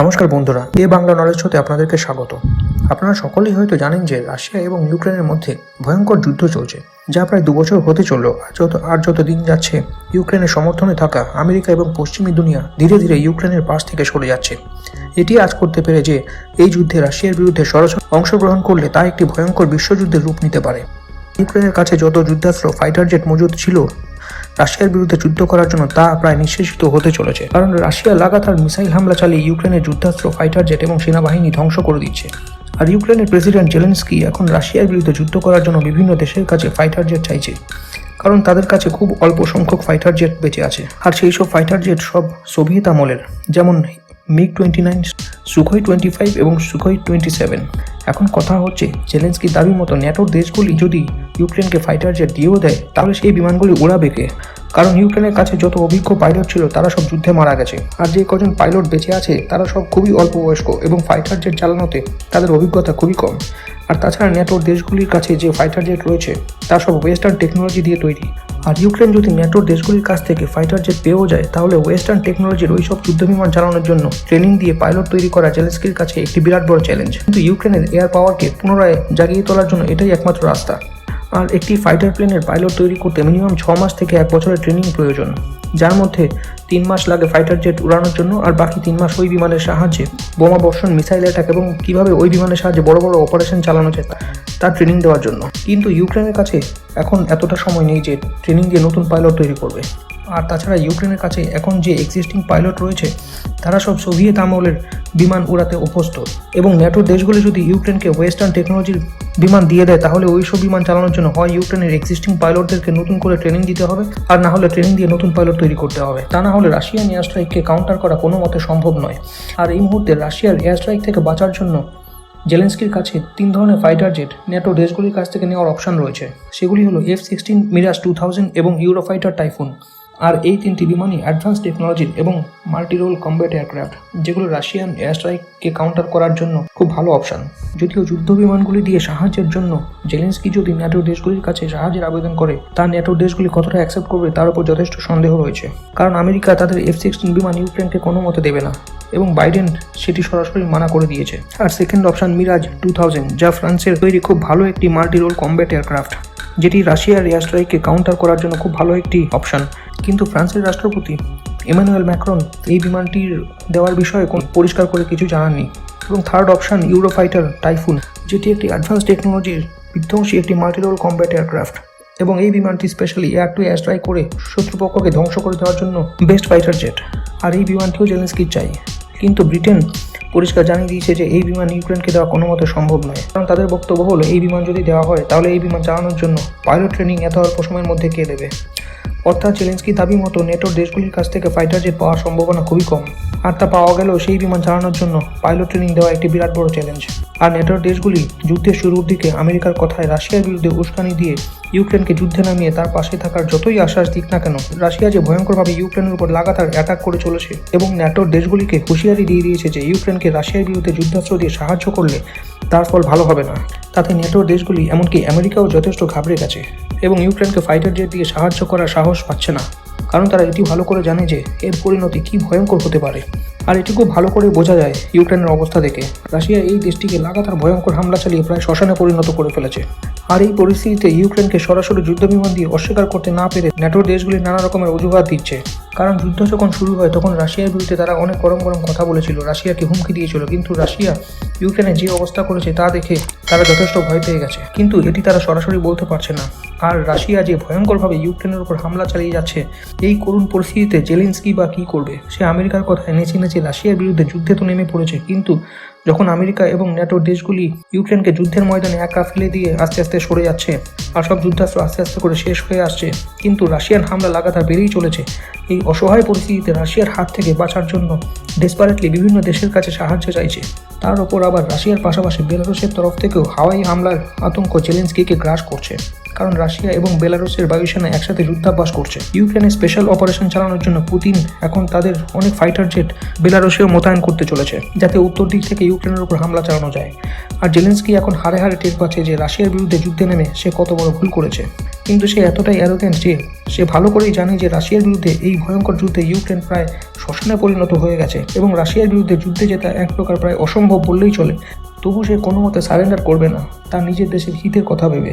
নমস্কার বন্ধুরা, এ বাংলা নলেজ হতে আপনাদেরকে স্বাগত। আপনারা সকলেই হয়তো জানেন যে রাশিয়া এবং ইউক্রেনের মধ্যে ভয়ঙ্কর যুদ্ধ চলছে, যা প্রায় দুবছর হতে চলল, আর যত আর যত দিন যাচ্ছে, ইউক্রেনের সমর্থনে থাকা আমেরিকা এবং পশ্চিমী দুনিয়া ধীরে ধীরে ইউক্রেনের পাশ থেকে সরে যাচ্ছে। এটি আজ করতে পেরে যে এই যুদ্ধে রাশিয়ার বিরুদ্ধে সরাসরি অংশগ্রহণ করলে তা একটি ভয়ঙ্কর বিশ্বযুদ্ধের রূপ নিতে পারে। ইউক্রেনের কাছে যত যুদ্ধাস্ত্র ফাইটার জেট মজুদ ছিল রাশিয়ার বিরুদ্ধে যুদ্ধ করার জন্য তা প্রায় নিঃশেষিত হতে চলেছে। কারণ রাশিয়া লাগাতার মিসাইল হামলা চালিয়ে ইউক্রেনের যুদ্ধাস্ত্র, ফাইটার জেট এবং সেনাবাহিনী ধ্বংস করে দিচ্ছে। আর ইউক্রেনের প্রেসিডেন্ট জেলেন্সকি এখন রাশিয়ার বিরুদ্ধে যুদ্ধ করার জন্য বিভিন্ন দেশের কাছে ফাইটার জেট চাইছে। কারণ তাদের কাছে খুব অল্প সংখ্যক ফাইটার জেট বেঁচে আছে। আর সেই সব ফাইটার জেট সব সোভিয়েত আমলের। যেমন MiG twenty nine, Sukhoi twenty five এবং সুখই টোয়েন্টি সেভেন। এখন কথা হচ্ছে জেলেন্সকি দাবি মতো ন্যাটোর দেশগুলি যদি ইউক্রেনকে ফাইটার জেট দিয়েও দেয়, তাহলে সেই বিমানগুলি উড়াবে কে? কারণ ইউক্রেনের কাছে যত অভিজ্ঞ পাইলট ছিল, তারা সব যুদ্ধে মারা গেছে। আর যে কজন পাইলট বেঁচে আছে, তারা সব খুবই অল্প বয়স্ক এবং ফাইটার জেট চালানোতে তাদের অভিজ্ঞতা খুবই কম। আর তাছাড়া ন্যাটোর দেশগুলির কাছে যে ফাইটার জেট রয়েছে, তা সব ওয়েস্টার্ন টেকনোলজি দিয়ে তৈরি। আর ইউক্রেন যদি ন্যাটোর দেশগুলির কাছ থেকে ফাইটার জেট পেয়েও যায়, তাহলে ওয়েস্টার্ন টেকনোলজির ওই সব যুদ্ধবিমান চালানোর জন্য ট্রেনিং দিয়ে পাইলট তৈরি করা জেলেন্সকির কাছে একটি বিরাট বড় চ্যালেঞ্জ কিন্তু ইউক্রেনের এয়ার পাওয়ারকে পুনরায় জাগিয়ে তোলার জন্য এটাই একমাত্র রাস্তা। আর একটি ফাইটার প্লেনের পাইলট তৈরি করতে মিনিমাম ছ মাস থেকে এক বছরের ট্রেনিং প্রয়োজন। যার মধ্যে তিন মাস লাগে ফাইটার জেট উড়ানোর জন্য আর বাকি তিন মাস ওই বিমানের সাহায্যে বোমা বর্ষণ মিসাইল অ্যাটাক এবং কীভাবে ওই বিমানের সাহায্যে বড় বড় অপারেশন চালানো যায় তার ট্রেনিং দেওয়ার জন্য। কিন্তু ইউক্রেনের কাছে এখন এতটা সময় নেই যে ট্রেনিং দিয়ে নতুন পাইলট তৈরি করবে। আর তাছাড়া ইউক্রেনের কাছে এখন যে এক্সিস্টিং পাইলট রয়েছে, তারা সব সোভিয়েত আমলের বিমান উড়াতে অভ্যস্ত। এবং ন্যাটোর দেশগুলি যদি ইউক্রেনকে ওয়েস্টার্ন টেকনোলজির বিমান দিয়ে দেয়, তাহলে ওই সব বিমান চালানোর জন্য হয় ইউক্রেনের এক্সিস্টিং পাইলটদেরকে নতুন করে ট্রেনিং দিতে হবে, আর না হলে ট্রেনিং দিয়ে নতুন পাইলট তৈরি করতে হবে। তা না হলে রাশিয়ান এয়ার স্ট্রাইককে কাউন্টার করা কোনো মতে সম্ভব নয়। আর এই মুহূর্তে রাশিয়ার এয়ার স্ট্রাইক থেকে বাঁচার জন্য জেলেন্সকির কাছে তিন ধরনের ফাইটার জেট ন্যাটো দেশগুলির কাছ থেকে নেওয়ার অপশন রয়েছে। সেগুলি হলো F sixteen Mirage two thousand এবং ইউরোফাইটার টাইফুন আর এই তিনটি বিমানই অ্যাডভান্স টেকনোলজির এবং মাল্টিরোল কম্ব্যাট এয়ারক্রাফট যেগুলো রাশিয়ান এয়ার স্ট্রাইককে কাউন্টার করার জন্য খুব ভালো অপশন যদিও যুদ্ধ বিমানগুলি দিয়ে সাহায্যের জন্য জেলেন্সকি যদি ন্যাটো দেশগুলির কাছে সাহায্যের আবেদন করে, তা ন্যাটো দেশগুলি কতটা অ্যাকসেপ্ট করবে তার উপর যথেষ্ট সন্দেহ রয়েছে। কারণ আমেরিকা তাদের এফ সিক্সটিন বিমান ইউক্রেনকে কোনো মতে দেবে না এবং বাইডেন সেটি সরাসরি মানা করে দিয়েছে। আর second option Mirage two thousand যা ফ্রান্সের তৈরি খুব ভালো একটি মাল্টিরোল কম্ব্যাট এয়ারক্রাফট যেটি রাশিয়ার এয়ার স্ট্রাইককে কাউন্টার করার জন্য খুব ভালো একটি অপশন কিন্তু ফ্রান্সের রাষ্ট্রপতি ইমানুয়েল ম্যাক্রন এই বিমানটির দেওয়ার বিষয়ে কোনো পরিষ্কার করে কিছু জানাননি। এবং থার্ড অপশন ইউরোফাইটার টাইফুন যেটি একটি অ্যাডভান্স টেকনোলজির বিধ্বংসী একটি মাল্টিরোল কম্ব্যাট এয়ারক্রাফট এবং এই বিমানটি specially air to air strike করে শত্রুপক্ষকে ধ্বংস করে দেওয়ার জন্য বেস্ট ফাইটার জেট আর এই বিমানটিও জেলেন্সকির চাই কিন্তু ব্রিটেন পরিষ্কার জানিয়ে দিয়েছে যে এই বিমান ইউক্রেনকে দেওয়া কোনো মতে সম্ভব নয়। কারণ তাদের বক্তব্য হলো, এই বিমান যদি দেওয়া হয়, তাহলে এই বিমান চালানোর জন্য পাইলট ট্রেনিং এত অল্প সময়ের মধ্যে কে দেবে? অর্থাৎ জেলেন্সকি দাবি মতো নেটোর দেশগুলির কাছ থেকে ফাইটার জেট পাওয়ার সম্ভাবনা খুবই কম। আর তা পাওয়া গেলেও সেই বিমান চালানোর জন্য পাইলট ট্রেনিং দেওয়া একটি বিরাট বড় চ্যালেঞ্জ আর নেটোর দেশগুলি যুদ্ধের শুরুর দিকে আমেরিকার কথায় রাশিয়ার বিরুদ্ধে উস্কানি দিয়ে ইউক্রেনকে যুদ্ধে নামিয়ে তার পাশে থাকার যতই আশ্বাস দিক না কেন, রাশিয়া যে ভয়ঙ্করভাবে ইউক্রেনের উপর লাগাতার অ্যাটাক করে চলেছে এবং ন্যাটোর দেশগুলিকে হুঁশিয়ারি দিয়ে দিয়েছে যে ইউক্রেনকে রাশিয়ার বিরুদ্ধে যুদ্ধাস্ত্র দিয়ে সাহায্য করলে তার ফল ভালো হবে না। তাতে নেটোর দেশগুলি এমনকি আমেরিকাও যথেষ্ট ঘাবড়ে গেছে এবং ইউক্রেনকে ফাইটার জেট দিয়ে সাহায্য করার সাহস পাচ্ছে না। কারণ তারা এটি ভালো করে জানে যে এর পরিণতি কী ভয়ঙ্কর হতে পারে। আর এটি খুব ভালো করে বোঝা যায় ইউক্রেনের অবস্থা দেখে। রাশিয়া এই দেশটিকে লাগাতার ভয়ঙ্কর হামলা চালিয়ে প্রায় শ্মশানে পরিণত করে ফেলেছে। আর এই পরিস্থিতিতে ইউক্রেনকে সরাসরি যুদ্ধবিমান দিয়ে অস্বীকার করতে না পেরে ন্যাটোর দেশগুলি নানা রকমের অজুহাত দিচ্ছে। কারণ যুদ্ধ যখন শুরু হয়, তখন রাশিয়ার বিরুদ্ধে তারা অনেক গরম গরম কথা বলেছিল। রাশিয়াকে হুমকি দিয়েছিল, কিন্তু রাশিয়া ইউক্রেনে যে অবস্থা করেছে তা দেখে তারা যথেষ্ট ভয় পেয়ে গেছে। কিন্তু এটি তারা সরাসরি বলতে পারছে না। আর রাশিয়া যে ভয়ঙ্করভাবে ইউক্রেনের উপর হামলা চালিয়ে যাচ্ছে, এই করুণ পরিস্থিতিতে জেলেন্সকি বা কী করবে? সে আমেরিকার কথায় নেচে নেচে রাশিয়ার বিরুদ্ধে যুদ্ধে তো নেমে পড়েছে, কিন্তু যখন আমেরিকা এবং ন্যাটোর দেশগুলি ইউক্রেনকে যুদ্ধের ময়দানে একা ফেলে দিয়ে আস্তে আস্তে সরে যাচ্ছে, আর সব যুদ্ধাস্ত্র আস্তে আস্তে করে শেষ হয়ে আসছে, কিন্তু রাশিয়ান হামলা লাগাতার বেড়েই চলেছে। এই অসহায় পরিস্থিতিতে রাশিয়ার হাত থেকে বাঁচার জন্য ডেসপারেটলি বিভিন্ন দেশের কাছে সাহায্য চাইছে। তার ওপর আবার রাশিয়ার পাশাপাশি বেলারুসের তরফ থেকেও হাওয়াই হামলার আতঙ্ক জেলেন্সকিকে গ্রাস করছে। কারণ রাশিয়া এবং বেলারুসের বায়ুসেনা একসাথে যুদ্ধাভ্যাস করছে। ইউক্রেনে স্পেশাল অপারেশন চালানোর জন্য পুতিন এখন তাদের অনেক ফাইটার জেট বেলারুসেও মোতায়েন করতে চলেছে, যাতে উত্তর দিক থেকে ইউক্রেনের উপর হামলা চালানো যায়। আর জেলেন্সকি এখন হারে হারে টের পাচ্ছে যে রাশিয়ার বিরুদ্ধে যুদ্ধে নেমে সে কত বড় ভুল করেছে। কিন্তু সে এতটাই অ্যারোগেন্ট যে সে ভালো করেই জানে যে রাশিয়ার বিরুদ্ধে এই ভয়ঙ্কর যুদ্ধে ইউক্রেন প্রায় শ্মশানে পরিণত হয়ে গেছে এবং রাশিয়ার বিরুদ্ধে যুদ্ধে জেতা এক প্রকার প্রায় অসম্ভব বললেই চলে, তবু সে কোনো মতে সারেন্ডার করবে না তার নিজের দেশের হিতের কথা ভেবে।